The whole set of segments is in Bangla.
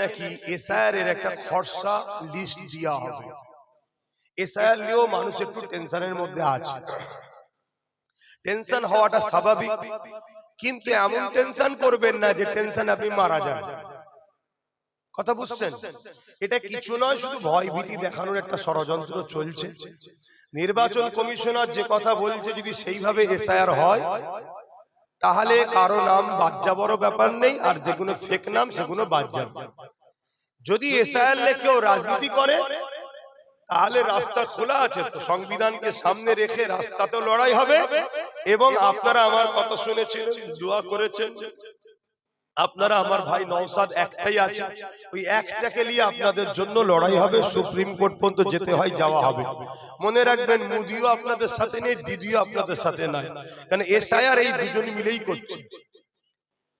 নাকি এসআইআর একটা খরচা লিস্ট দেওয়া হবে? এসআইআর নিয়েও মানুষ একটু টেনশনের মধ্যে আছে। টেনশন হওয়াটা স্বাভাবিক, কিন্তু এমন টেনশন করবেন না যে টেনশন আপনি মারা যান কথা বুঝছেন? এটা কিছু নয়, শুধু ভয় ভীতি দেখানোর একটা ষড়যন্ত্র চলছে। নির্বাচন কমিশনার যে কথা বলছে, যদি সেইভাবে এসআইআর হয়, তাহলে কারও নাম বাদ যাবারও ব্যাপার নেই, আর যেগুলো ফেক নাম সেগুলো বাদ যাবে। যদি এসআইআর কেউ রাজনীতি করে তাহলে রাস্তা খোলা আছে। তো সংবিধানকে সামনে রেখে রাস্তাতেও লড়াই হবে। এবং আপনারা আমার কথা শুনেছিলেন দোয়া করেছেন। আপনারা আমার ভাই নওসাদ একটাই আছে। ওই একটাকে নিয়ে আপনাদের জন্য লড়াই হবে সুপ্রিম কোর্ট পর্যন্ত যেতে হয় যাওয়া হবে। মনে রাখবেন মোদিও আপনাদের সাথে নেই দিদিও আপনাদের সাথে নাই। কারণ এসআইআর এই দুজন মিলেই করছে।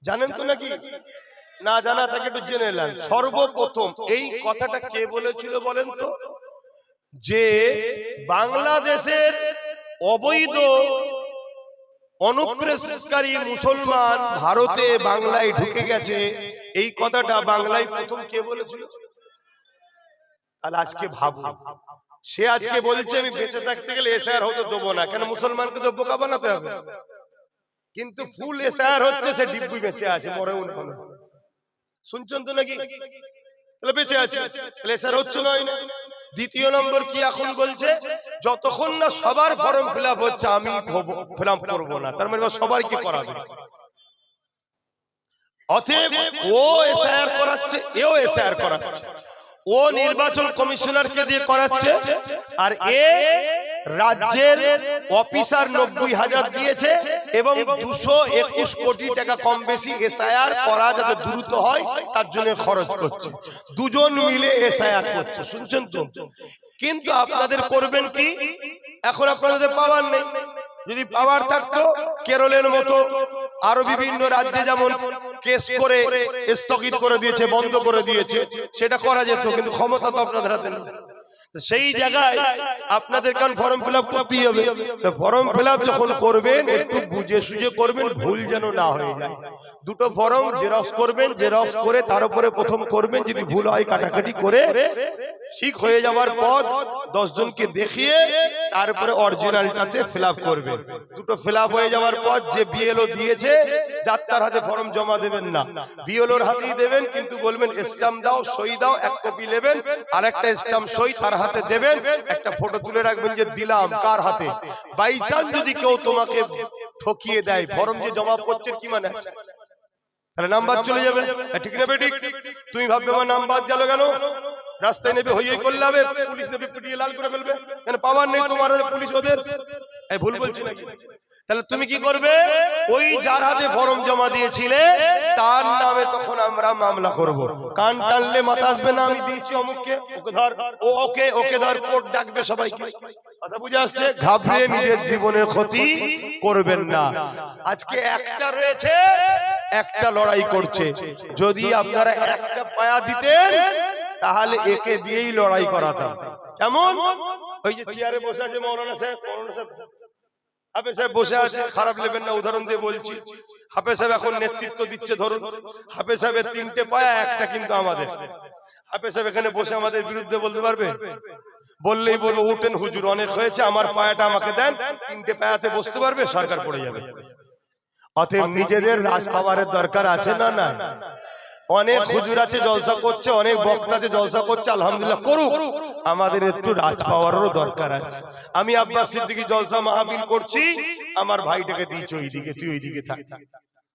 জানেন তো নাকি? না জানা থাকে একটু জেনে নেন। সর্বপ্রথম এই কথাটা কে বলেছিল বলেন তো? যে বাংলাদেশের অবৈধ অনুপ্রেসকারী মুসলমান ভারতে বাংলায় ঢুকে গেছে। এই কথাটা বাংলায় প্রথম কে বলেছিল? তাহলে আজকে ভাবো সে আজকে বলছে, আমি বেঁচে থাকতে গেলে এসআর হতে দেবো না। কেন মুসলমানকে তো বোকা বানাতে হবে? কিন্তু ফুল এসআর হচ্ছে, সে ডিব্বি বেঁচে আছে, মরেও না। শুনছেন তো নাকি? বেঁচে আছে। হচ্ছে নয় না? দ্বিতীয় নম্বর কি এখন বলছে? যতক্ষণ না সবার ফর্ম ফিল হচ্ছে, আমি ফিল করব না। তার মানে সবার কি করাবে? অতএব ও এসআইআর করাচ্ছে, এও করাচ্ছে। ও নির্বাচন কমিশনারকে দিয়ে করাচ্ছে, আর এ রাজ্যের অফিসার নব্বই হাজার দিয়েছে এবং দুশো একুশ কোটি টাকা কম বেশি এসআইআর করা যাতে দ্রুত হয় তার জন্য খরচ করছে। দুজন মিলে এসআইআর করছে শুনছেন তো? কিন্তু আপনাদের করবেন কি? এখন আপনাদের পাওয়ার নেই। যদি পাওয়ার থাকতো কেরলের মতো আরও বিভিন্ন রাজ্যে যেমন কেস করে স্থগিত করে দিয়েছে বন্ধ করে দিয়েছে সেটা করা যেত কিন্তু ক্ষমতা তো আপনাদের হাতে তো সেই জায়গায় আপনাদের কারণ ফর্ম ফিল আপ করতেই হবে। তো ফর্ম ফিল যখন করবেন একটু বুঝে সুঝে করবেন ভুল যেন না হয়ে যায়। দুটো ফর্ম জেরক্স করবেন, জেরক্স করে তার উপরে প্রথম করবেন, যদি ভুল হয় কাটাকাটি করে, ঠিক হয়ে যাওয়ার পর দশ জনকে দেখিয়ে তারপরে অরিজিনালটাতে ফিল করবেন। দুটো ফিল হয়ে যাওয়ার পর যে বিএলও দিয়েছে যাত্রার হাতে ফর্ম জমা দেবেন না। বিএলওর হাতেই দেবেন, কিন্তু বলবেন স্টাম্প দাও, সই দাও, এক কপি নেবেন আর একটা স্টাম্প সই তার হাতে দেবেন, একটা ফটো তুলে রাখবেন যে দিলাম, কার হাতে? বাই চান্স যদি কেউ তোমাকে ঠকিয়ে দেয় ফর্ম যে জমা করছে কি মানে? তাহলে নাম্বার চলে যাবে। ঠিক নেবে ঠিক তুমি ভাববে আমার নাম্বার গেল কেন? রাস্তায় নেবে হইয়ে করলে হবে পুলিশ নেবে পিটিয়ে লাল করে ফেলবে। কেন পাওয়ার নেই তোমার পুলিশ ওদের। এই ভুল বলছি নাকি? তাহলে তুমি কি করবে? ওই যার হাতে ফর্ম জমা দিয়েছিলে তার নামে তখন আমরা মামলা করব। কান টানলে মাথা আসবে না আমি দিয়েছি অমুককে। ওকে ধর ও ওকে ওকে ধর কোর্ট ডাকবে সবাইকে। কথা বুঝে আসছে? ঘাবড়ে নিজের জীবনের ক্ষতি করবেন না। আজকে একটা রয়েছে একটা লড়াই করছে। যদি আপনারা একটা পায়া দিতেন তাহলে একে দিয়েই লড়াই করাতাম। কেমন ওই যে চেয়ারে বসে আছে মৌলানা সাহেব মৌলানা সাহেব। হাফেজ সাহেব বসে আছে খারাপ নেবেন না উদাহরণ দিয়ে বলছি। হাফেজ সাহেব এখন নেতৃত্ব দিচ্ছে ধরুন হাফেজ সাহেবের তিনটে পায়া একটা কিন্তু আমাদের। হাফেজ সাহেব এখানে বসে আমাদের বিরুদ্ধে বলতে পারবে? বললেই বলব উঠেন হুজুর অনেক হয়েছে আমার পায়াটা আমাকে দেন। তিনটে পায়াতে বসতে পারবে সরকার পড়ে যাবে। অতএব নিজেদের রাজ পাওয়ারের দরকার আছে না না? অনেক হুজুর আছে জলসা করছে অনেক বক্তা আছে জলসা করছে আলহামদুলিল্লাহ করুক। আমাদের একটু রাজ পাওয়ারও দরকার আছে। আমি আব্বাস সিদ্দিকী জলসা মাহফিল করছি আমার ভাইটাকে দিয়েছি ওইদিকে তুই ওইদিকে থাক।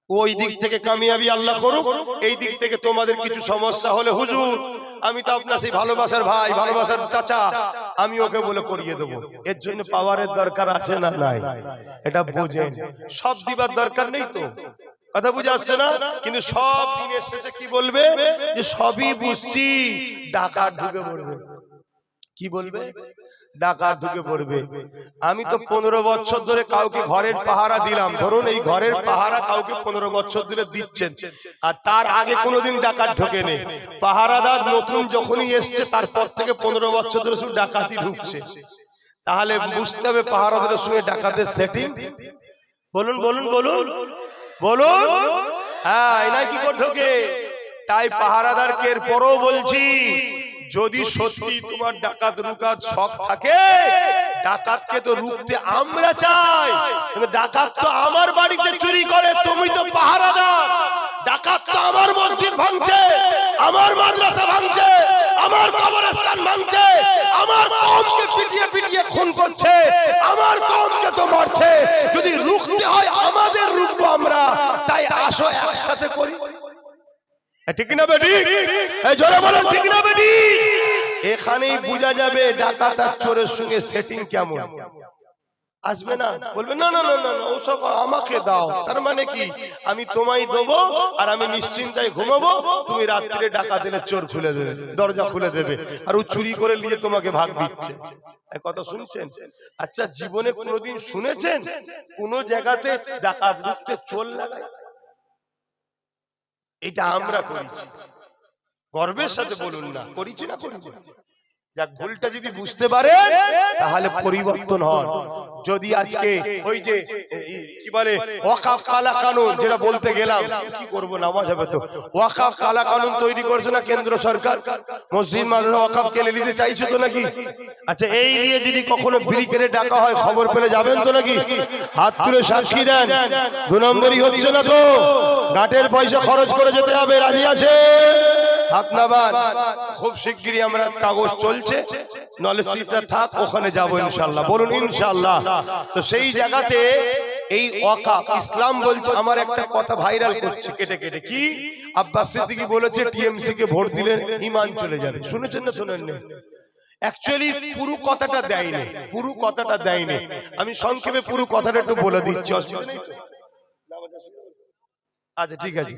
ওই দিক থেকে কামিয়াবি আল্লাহ করুক এই দিক থেকে তোমাদের কিছু সমস্যা হলে হুজুর আমি তো আপনার সেই ভালোবাসার ভাই ভালোবাসার চাচা আমি ওকে বলে করিয়ে দেবো। এর জন্য পাওয়ারের দরকার আছে না নাই? এটা বোঝেন। সব দিবার দরকার নেই তো। কথা বুঝে আসছে না? কিন্তু সব দিনের শেষে কি বলবে? যে সবই বুঝছি ডাকাত ঢুকে পড়বে। কি বলবে? ডাকাত ঢুকে পড়বে। আমি তো পনেরো বছর ধরে কাউকে ঘরের পাহারা দিলাম। ধরুন এই ঘরের পাহারা কাউকে পনেরো বছর ধরে দিচ্ছেন। আর তার আগে কোনোদিন ডাকাত ঢোকে নেই পাহারাদার নতুন যখনই এসছে তারপর থেকে পনেরো বছর ধরে শুধু ডাকাতি ঢুকছে। তাহলে বুঝতে হবে পাহারাদারের সঙ্গে ডাকাতের সেটিং বলুন বলুন বলুন। বলুন। হ্যাঁ এনাই কি করে ঢোকে? তাই পাহারাদারকে এরপরও বলছি যদি সত্যি তোমার ডাকাত রুকাত শখ থাকে ডাকাতকে তো রুখতে আমরা চাই। কিন্তু ডাকাত তো আমার বাড়িতে চুরি করে তুমি তো পাহারাদার। ডাকাত তো আমার মসজিদ ভাঙছে আমার মাদ্রাসা ভাঙছে আমার কবরস্থান ভাঙছে আমার কমকে পিটিয়ে পিটিয়ে খুন করছে আমার কমকে তো মারছে। যদি রুখতে হয় আমাদের রুখবো আমরা তাই আসো একসাথে করি। ঠিক না বেটি জোরে বলেন ঠিক না বেটি এখানেই বোঝা যাবে ডাকাত আর চোরের সঙ্গে সেটিং কেমন। আসবে না? বলবে, না না না না না, ওসব আমাকে দাও। তার মানে কি? আমি তোমায় দেবো আর আমি নিশ্চিন্তায় ঘুমাবো। তুমি রাত্রে ডাকা দিলে চোর খুলে দেবে, দরজা খুলে দেবে আর ও চুরি করে নিয়ে তোমাকে ভাগ দিচ্ছে। কথা শুনছেন? আচ্ছা জীবনে কোনোদিন শুনেছেন? কোন জায়গাতে ডাকাত ঢুকতে চোর লাগায়? এটা আমরা করেছি। গর্বের সাথে বলুন না করেছি না। করেছি যাক ভুলটা যদি বুঝতে পারেন তাহলে পরিবর্তন হয় যদি আজকে ওই যে কি বলে ওয়াকাফ কালা কানুন যেটা বলতে গেলাম কি করব নামাজ হবে তো। ওয়াকাফ কালা কানুন তৈরি করছে না কেন্দ্র সরকার? মসজিদ মাদ্রাসা ওয়াকাফ কেলে নিতে চাইছো তো নাকি? আচ্ছা এই নিয়ে যদি কখনো ব্রিকেরে ডাকা হয় খবর পেলে যাবেন তো নাকি? হাত তুলে সাক্ষী দেন। দু নম্বরই হচ্ছে না তো। গাটের পয়সা খরচ করে যেতে হবে রাজি আছে হাত নাবান খুব শিগগিরই আমরা কাগজ চলছে। নলেজ সিটটা থাক, ওখানে যাব ইনশাল্লাহ বলুন ইনশাল্লাহ তো সেই জায়গাতে এই ওয়াকাফ ইসলাম বলছে, আমার একটা কথা ভাইরাল করছে কেটে কেটে। কি? আব্বাস সিদ্দিকী বলেছে টিএমসি কে ভোট দিলে ইমান চলে যাবে। শুনেছেন না শুনেন না অ্যাকচুয়ালি পুরো কথাটা দেয়নি। পুরো কথাটা দেয়নি। আমি সংক্ষেপে পুরো কথাটা একটু বলে দিচ্ছি? আচ্ছা ঠিক আছে।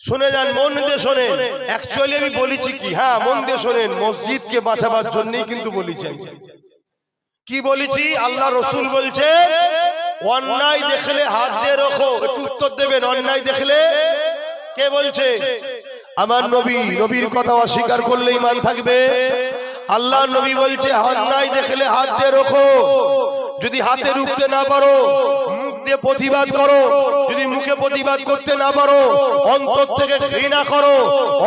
শুনে যান মন দিয়ে শোনেন। অ্যাকচুয়ালি আমি বলেছি কি? হ্যাঁ মন দিয়ে শোনেন। মসজিদকে বাঁচাবার জন্যই কিন্তু বলেছি কি বলেছি? আল্লাহ রসুল বলছে অন্যায় দেখলে হাত দিয়ে রাখো একটু উত্তর দেবেন অন্যায় দেখলে? কে বলছে? আমার নবী নবীর কথা অস্বীকার করলে ইমান থাকবে। আল্লাহ নবী বলছে অন্যায় দেখলে হাত দিয়ে রাখো। যদি হাতে রুখতে না পারো দিয়ে প্রতিবাদ করো। যদি মুখে প্রতিবাদ করতে না পারো, অন্তর থেকে ঘৃণা করো।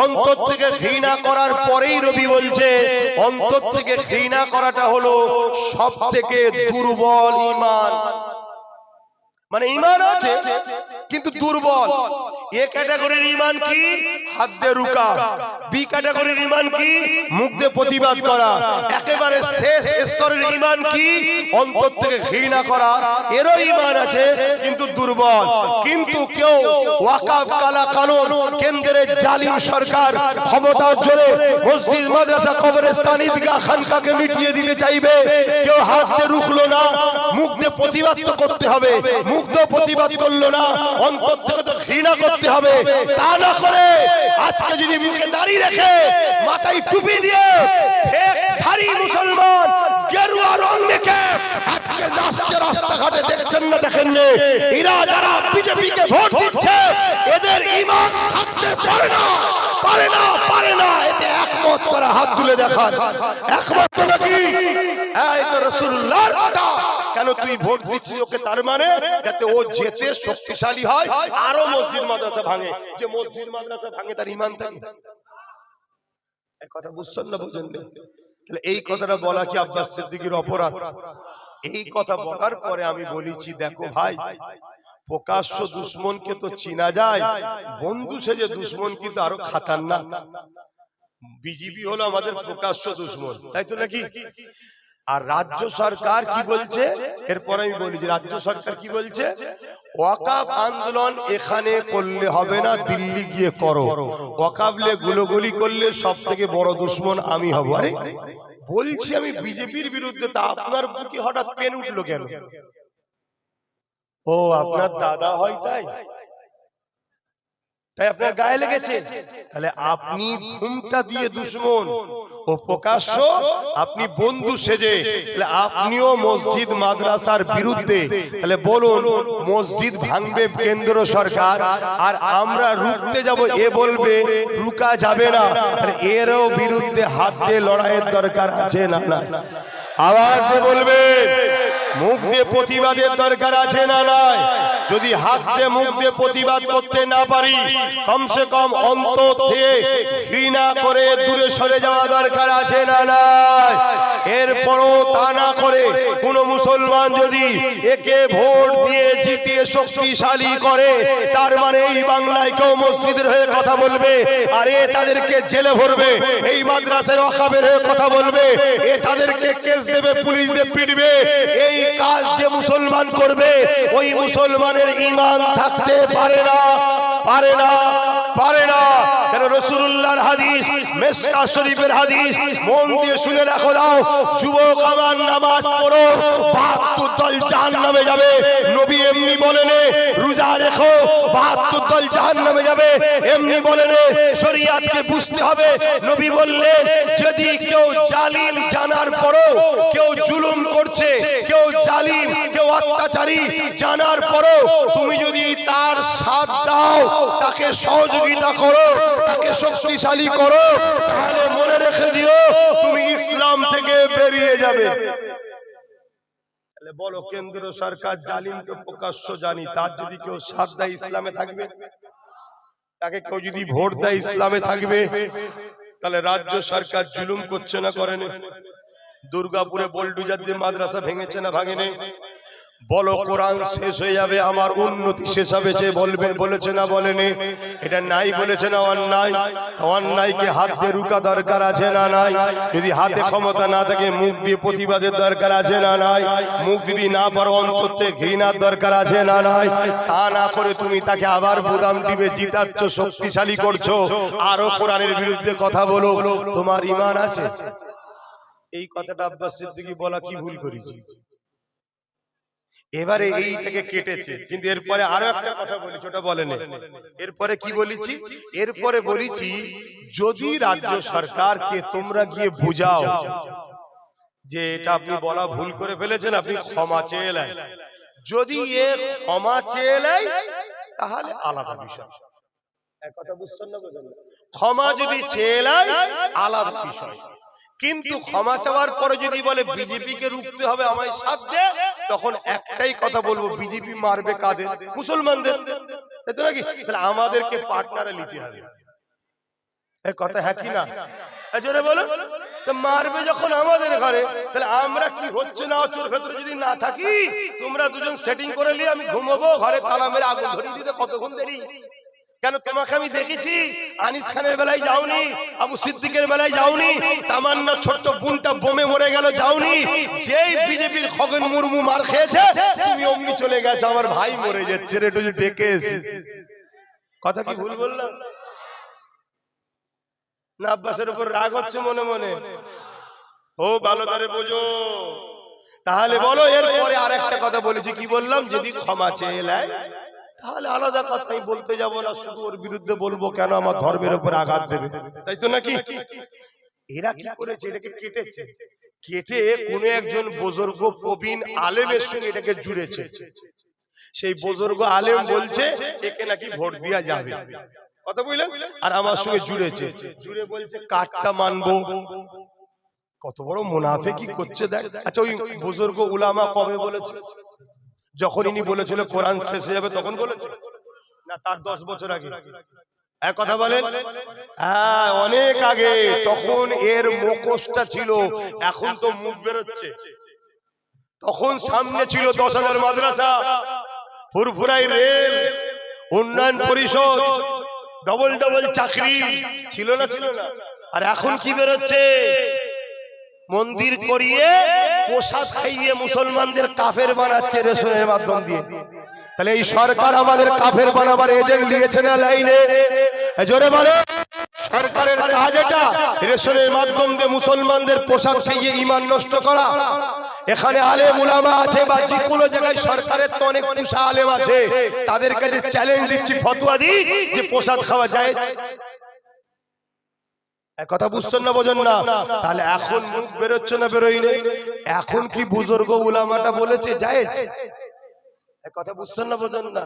অন্তর থেকে ঘৃণা করার পরেই রবি বলছে, অন্তর থেকে ঘৃণা করাটা হলো সব থেকে দুর্বল ইমান। মানে ইমান আছে কিন্তু দুর্বল। এ ক্যাটাগরির ইমান কি? হাত দিয়ে রুকা। বি ক্যাটাগরির ইমান কি? মুখ দিয়ে প্রতিবাদ করা। একেবারে শেষ স্তরের ইমান কি? অন্তর থেকে ঘৃণা করা। এরও ইমান আছে কিন্তু দুর্বল। কিন্তু কেউ ওয়াকাফ কালা কানুন কেন্দ্রের জালিম সরকার ক্ষমতার জোরে মসজিদ মাদ্রাসা কবরস্থান ঈদগাহ খানকাকে মিটিয়ে দিতে চাইবে। কেউ হাত দিয়ে রুখলো না। মুখ প্রতিবাদ করতে হবে। মুখ দিয়ে প্রতিবাদ করল না, অন্তর থেকে তো ঘৃণা করতে হবে। তা না করে আজকে যদি মুখে দাঁড়িয়ে রেখে মাথায় টুপি দিয়ে রাস্তাঘাটে দেখছেন না, দেখেন ভোট এদের পারে না পারে না পারে না। একমত করা হাত তুলে দেখান। একমত এই কথা। কেন তুই ভোট দিচ্ছিস ওকে তার মানে? যাতে ও যেতে শক্তিশালী হয়, আরও মসজিদ মাদ্রাসা ভাঙে। যে মসজিদ মাদ্রাসা ভাঙে, তার ইমান থাকে। কথা বুঝছেন না বুঝেন তাহলে এই কথাটা বলা কি আব্বাস সিদ্দিকীর অপরাধ? এই কথা বলার পরে আমি বলেছি, দেখো ভাই, প্রকাশ্য দুশ্মনকে তো চিনা যায়, বন্ধু সেজে দুশ্মন কিন্তু আরও খাতার না বিজেপি হলো আমাদের প্রকাশ্য দুশ্মন, তাই তো নাকি? আর রাজ্য সরকার কি বলছে? এরপর আমি বলি যে রাজ্য সরকার কি বলছে? ওয়াকাব আন্দোলন এখানে করলে হবে না দিল্লি গিয়ে করো। ওয়াকাবলে গুলোগুলি করলে সব থেকে বড় দুশ্মন আমি হব। আরে বলছি আমি বিজেপির বিরুদ্ধে তা আপনার বুকে হঠাৎ পেন উঠল কেন? ও আপনার দাদা হয় তাই? তাই। আপনার গায়ে লেগেছে? তাহলে আপনি ঘুমটা দিয়ে দুশ্মন। ও আপনি বন্ধু সেজে, তাহলে আপনিও মসজিদ, মাদ্রাসার বিরুদ্ধে, তাহলে বলুন, মসজিদ ভাঙবে কেন্দ্র সরকার, আর আমরা রুখতে যাব, এ বলবে, রুকা যাবে না এরও বিরুদ্ধে হাত লড়াইয়ের দরকার আছে না না আওয়াজ বলবে, মুখ দিয়ে প্রতিবাদের দরকার আছে না নাই? যদি হাত দিয়ে মুখ দিয়ে প্রতিবাদ করতে না পারি, কমসে কম অন্তর থেকে ঘৃণা করে দূরে সরে যাওয়া দরকার আছে না নাই? এরপরও তা না করে কোন মুসলমান যদি একে ভোট দিয়ে জিতিয়ে শক্তিশালী করে, তার মানে এই বাংলায় কেউ মসজিদের হয়ে কথা বলবে, আর এ তাদেরকে জেলে ভরবে, এই মাদ্রাসায় অখাবের হয়ে কথা বলবে, এ তাদেরকে কেস দেবে, পুলিশ দিয়ে পিটবে, এই কাজ যে মুসলমান করবে, ওই মুসলমানের ইমান থাকতে পারে না পারে না পারে না। কেন রসুল্লাহর হাদিস, মেসকা শরীফের হাদিস, মন দিয়ে শুনে রাখো দাও, যুবক আমার নামাজ পড়ো, বাহাত্তর দল জাহান নামে যাবে। নবী এমনি বলেন রোজা রেখো, বাহাত্তর দল জাহান নামে যাবে। এমনি শরিয়াতকে বুঝতে হবে। নবী বললেন যদি কেউ জালিম জানার পরও কেউ জুলুম করছে অত্যাচারী জানার পরও তুমি যদি তার সাথ দাও, তাকে সহযোগিতা করো, তাকে শক্তিশালী করো, তাহলে মনে রেখে দিও তুমি ইসলাম থেকে বেরিয়ে যাবে। বলো, কেন্দ্র সরকার জালিমকে প্রকাশ্য জানি, তার যদি কেউ সাথ দেয় ইসলামে থাকবে? তাকে কেউ যদি ভোট দেয় ইসলামে থাকবে? তাহলে রাজ্য সরকার জুলুম করছে না করেনি দুর্গাপুরে বল্ডুজার দিয়ে মাদ্রাসা ভেঙেছে না ভাঙেনি বলো, কোরআন শেষ হয়ে যাবে, আমার উন্নতি শেষ হবে, যে বলবে, বলেছে না বলেনি। এটা নাই বলেছে না অন্যায়। অন্যায়কে হাত দিয়ে রুকা দরকার আছে না নাই? যদি হাতে ক্ষমতা না থাকে, মুখ দিয়ে প্রতিবাদের দরকার আছে না নাই? মুখ যদি না পারো অন্তর থেকে ঘৃণার দরকার আছে না নাই? তা না করে তুমি তাকে আবার বুদাম দিবে, জিতাচ্ছ, শক্তিশালী করছ। আরও কোরআনের বিরুদ্ধে কথা বলো। তোমার ইমান আছে? এই কথাটা আব্বাস সিদ্দিকী বলা কি ভুল করেছি? এবারে এইটাকে কেটেছে। কিন্তু এরপরে আরও একটা কথা বলেছি ওটা বলেনি। এরপরে কি বলেছি? এরপরে বলেছি যদি রাজ্য সরকারকে তোমরা গিয়ে বুঝাও যে এটা আপনি বলা ভুল করে ফেলেছেন আপনি ক্ষমা চেয়ে এলেন যদি এ ক্ষমা চেয়ে এলেন তাহলে আলাদা বিষয়। এক কথা বুঝছেন না ক্ষমা যদি চেয়ে এলেন আলাদা বিষয়। কিন্তু ক্ষমা চাওয়ার পরে যদি বলে বিজেপি কে রুখতে হবে আমায় সাথ দে তখন একটাই কথা বলব বিজেপি মারবে কাদের? মুসলমানদের। তো নাকি তাহলে আমাদেরকে পার্টনারে নিতে হবে? এই কথা হ্যাঁ কি না। জোরে বলো। তো মারবে যখন আমাদের ঘরে তাহলে আমরা কি হচ্ছে না হচ্ছে ভেতরে যদি না থাকি? তোমরা দুজন সেটিং করে নিয়ে আমি ঘুমাবো ঘরে তালা মেরে আগুন ধরিয়ে দিতে কতক্ষণ দেরি? কেন তোমাকে আমি দেখেছি? আনিস খানের বেলায় যাওনি, আবু সিদ্দিকের বেলায় যাওনি, তামান্না ছোট্ট বোনটা বোমে মরে গেল, যাওনি। যেই বিজেপির খগন মুর্মু মার খেয়েছে, তুমি অমনি চলে গেছো, আমার ভাই মরে যাচ্ছে রে, একটু ডেকে কথা কি ভুল বললাম? না, আব্বাসের উপর রাগ হচ্ছে মনে মনে। ও, ভালো করে বোঝো। তাহলে বলো, এরপরে আরেকটা কথা বলেছি, কি বললাম? যদি ক্ষমা চেয়ে নেয় তাহলে আলাদা কথাই বলতে যাব না, শুধু ওর বিরুদ্ধে বলব কেন আমার ধর্মের উপর আঘাত দেবে? তাই তো নাকি? এরা কি করেছে? এটাকে কেটেছে। কেটে কোন একজন বুজুর্গ প্রবীণ আলেমের সঙ্গে এটাকে জুড়েছে। সেই বুজুর্গ আলেম বলছে, একে নাকি ভোট দেওয়া যাবে। কথা বুঝলেন আর আমার সঙ্গে জুড়েছে। জুড়ে বলছে, কাঠটা মানবো। কত বড় মুনাফে কি করছে দেখ? আচ্ছা ওই বুজুর্গ উলামা কবে বলেছে? যখন ইনি বলেছিল কোরআন শেষ হয়ে যাবে তখন বলেছে। না তার দশ বছর আগে। এক কথা বলেন? হ্যাঁ অনেক আগে। তখন এর মুখোশটা ছিল। এখন তো মুখ বেরোচ্ছে। তখন সামনে ছিল দশ হাজার মাদ্রাসা। ফুরফুরাই রেল উন্নয়ন পরিষদ ডবল ডবল চাকরি। ছিল না ছিল না। আর এখন কি বেরোচ্ছে? মন্দির করিয়ে প্রসাদ খাইয়ে মুসলমানদের কাফের বানাচ্ছে রেশনের মাধ্যম দিয়ে। তাহলে এই সরকার আমাদের কাফের বানাবার এজেন্ট নিয়েছে না লাইনে? জোরে বলো। সরকারের কাজ এটা, রেশনের মাধ্যম দিয়ে মুসলমানদের পোশাক খাইয়ে ইমান নষ্ট করা। এখানে আলেম উলামা আছে বা যে কোনো জায়গায় সরকারের তো অনেক পুষা আলেম আছে। তাদের কাছে চ্যালেঞ্জ দিচ্ছি, ফতোয়া দিই যে প্রসাদ খাওয়া যায়। কথা বুঝছেন না বোঝেন না? তাহলে এখন মুখ বেরোচ্ছে না বেরোই নেই এখন কি বুজুর্গ উলামাটা বলেছে? যায় কথা বুঝছেন না বোঝেন না।